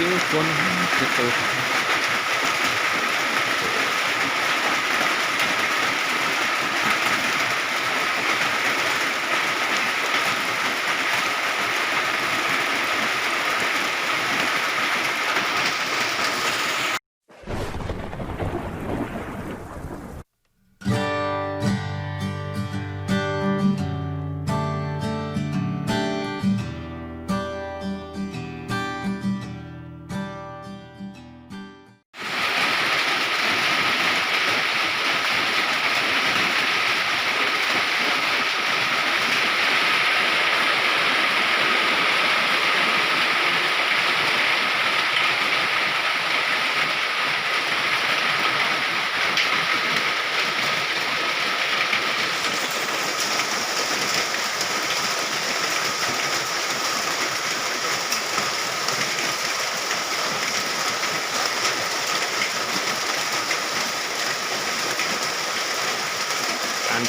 สียง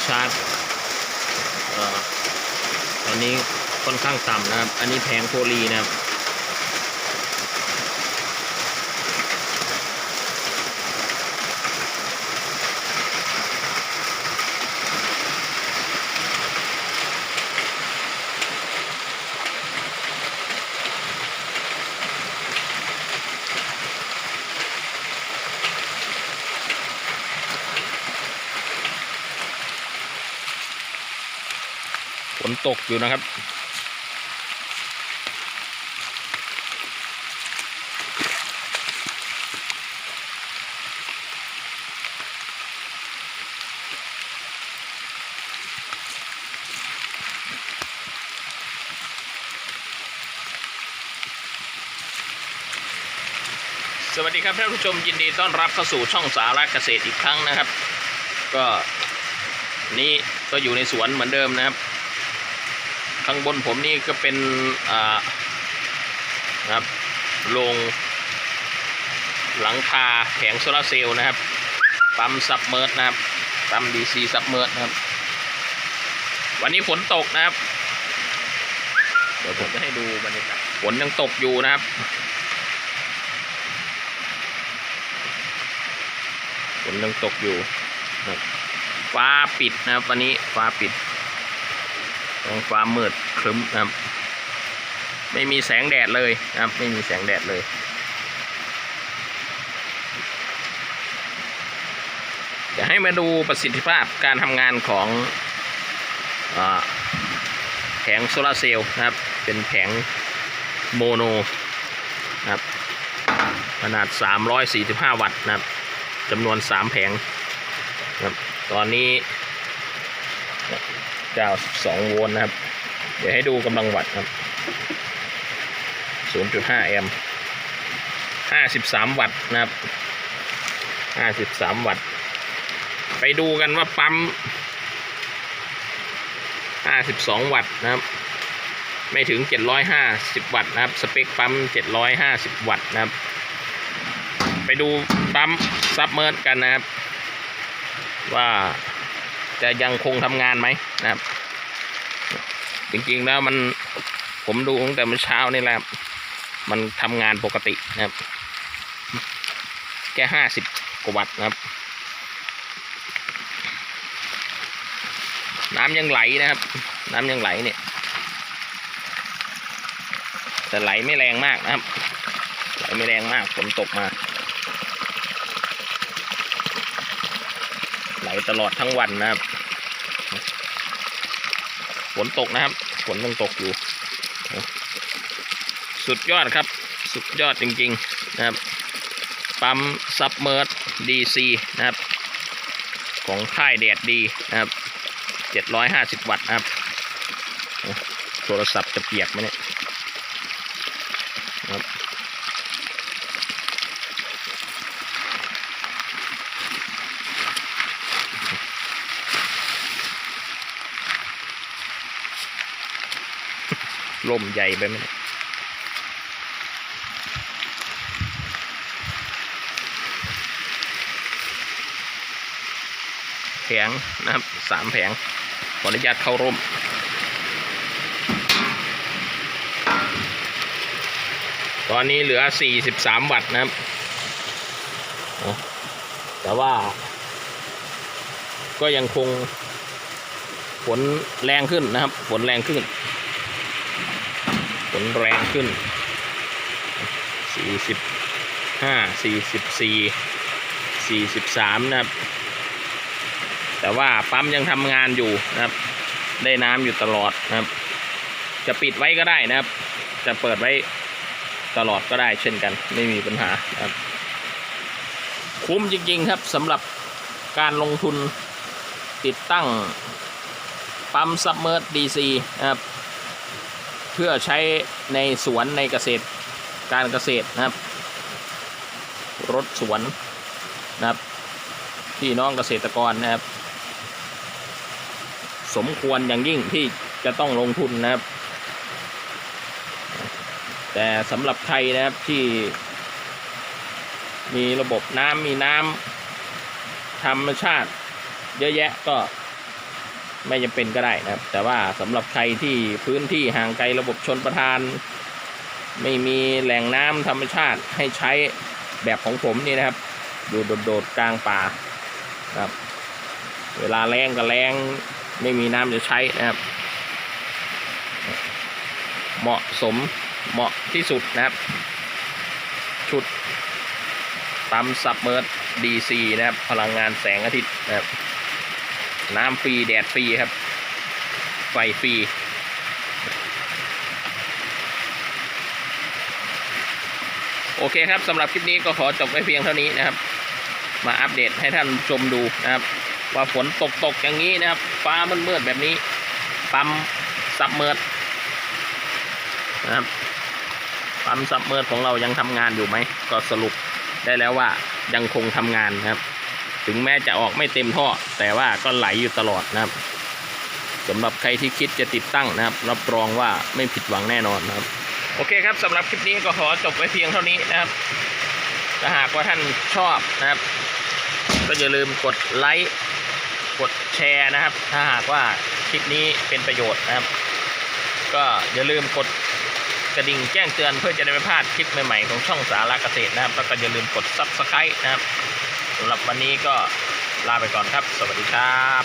ชาร์จอ่อตอนนี้ค่อนข้างต่ำนะครับ อันนี้แผงโพลีนะครับ ตกอยู่นะครับ สวัสดีครับท่านผู้ชมยินดีต้อนรับเข้าสู่ช่องสาระเกษตรอีกครั้งนะครับ ก็นี่ก็อยู่ในสวนเหมือนเดิมนะครับ ข้างบนผมนี่ก็เป็นอ่านะครับโรงหลังคาแผงโซลาเซลล์นะครับ ปั๊มซับเมอร์นะครับ ปั๊มดีซีซับเมอร์นะครับ วันนี้ฝนตกนะครับ เดี๋ยวผมจะให้ดูบรรยากาศ ฝนยังตกอยู่นะครับ ฝนยังตกอยู่ครับฟ้าปิดนะครับ วันนี้ฟ้าปิด ท้องฟ้ามืดครึ้มนะครับ ไม่มีแสงแดดเลยนะครับ ไม่มีแสงแดดเลย จะให้มาดูประสิทธิภาพการทำงานของอแผงโซลาร์เซลล์นะครับ เป็นแผงโมโนนะครับ ขนาด 345 วัตต์นะครับจำนวน 3 แผงนะครับ ตอนนี้ 92 โวลต์นะครับ เดี๋ยวให้ดูกำลังวัตต์ครับ 0.5 แอมป์53 วัตต์นะครับ 53 วัตต์ ไปดูกันว่าปั๊ม 52 วัตต์นะครับ ไม่ถึง 750 วัตต์นะครับ สเปคปั๊ม 750 วัตต์นะครับ ไปดูปั๊มซับเมอร์กันนะครับ ว่า จะยังคงทำงานไหมนะครับ จริงๆแล้วมันผมดูตั้งแต่เมื่อเช้านี่แหละมันทำงานปกตินะครับ แค่ห้าสิบกว่าวัตต์นะครับ น้ำยังไหลนะครับ น้ำยังไหลเนี่ยแต่ไหลไม่แรงมากนะครับ ไหลไม่แรงมากฝนตกมา ไหล ตลอดทั้งวันนะครับฝนตกนะครับฝนยังตกอยู่ สุดยอดครับ สุดยอดจริงๆนะครับ ปั๊มซับเมอร์ดีซีนะครับ ของค่ายแดดดีนะครับเจ็ดร้อยห้าสิบวัตต์นะครับ โทรศัพท์จะเปียกไหมเนี่ย ลมใหญ่ไปไหมแผงนะครับสามแผงขออนุญาตเข้าร่มตอนนี้เหลือ 43 วัตต์นะครับ แต่ว่า ก็ยังคงฝนแรงขึ้นนะครับ ฝนแรงขึ้น นแรงขึ้น 45 44 43 นะครับ แต่ว่าปั๊มยังทำงานอยู่นะครับ ได้น้ำอยู่ตลอดนะครับ จะปิดไว้ก็ได้นะครับ จะเปิดไว้ตลอดก็ได้เช่นกัน ไม่มีปัญหาครับ คุ้มจริงๆครับสำหรับการลงทุนติดตั้งปั๊มซับเมอร์ดีซีนะครับ เพื่อใช้ในสวนในเกษตรการเกษตรนะครับ รถสวนนะครับพี่น้องเกษตรกรนะครับ สมควรอย่างยิ่งที่จะต้องลงทุนนะครับ แต่สำหรับใครนะครับที่มีระบบน้ำมีน้ำธรรมชาติ เยอะแยะก็ ไม่จำเป็นก็ได้นะครับ แต่ว่าสำหรับใครที่พื้นที่ห่างไกลระบบชนประทาน ไม่มีแหล่งน้ำธรรมชาติให้ใช้แบบของผมนี่นะครับ อยู่โดดๆกลางป่าครับ เวลาแรงก็แรงไม่มีน้ำจะใช้นะครับ เหมาะสมเหมาะที่สุดนะครับ ชุดปั๊มซับเมอร์ดีซีนะครับ พลังงานแสงอาทิตย์นะครับ น้ำฟรีแดดฟรีครับ ไฟฟรีโอเคครับสำหรับคลิปนี้ก็ขอจบไว้เพียงเท่านี้นะครับ มาอัปเดตให้ท่านชมดูนะครับ ว่าฝนตกตกอย่างนี้นะครับ ฟ้ามืดๆแบบนี้ ปั๊มซับเมอร์นะครับปั๊มซับเมอร์ของเรายังทำงานอยู่ไหม ก็สรุปได้แล้วว่ายังคงทำงานนะครับ ถึงแม้จะออกไม่เต็มท่อ แต่ว่าก็ไหลอยู่ตลอดนะครับสำหรับใครที่คิดจะติดตั้งนะครับ รับรองว่าไม่ผิดหวังแน่นอนนะครับ โอเคครับสำหรับคลิปนี้ก็ขอจบไว้เพียงเท่านี้นะครับถ้าหากว่าท่านชอบนะครับ ก็อย่าลืมกดไลค์กดแชร์นะครับ ถ้าหากว่าคลิปนี้เป็นประโยชน์นะครับ ก็อย่าลืมกดกระดิ่งแจ้งเตือนเพื่อจะได้ไม่พลาดคลิปใหม่ๆของช่องสาระเกษตรนะครับ แล้วก็อย่าลืมกด Subscribe นะครับำหรับวันนี้ก็ลาไปก่อนครับ สวัสดีครับ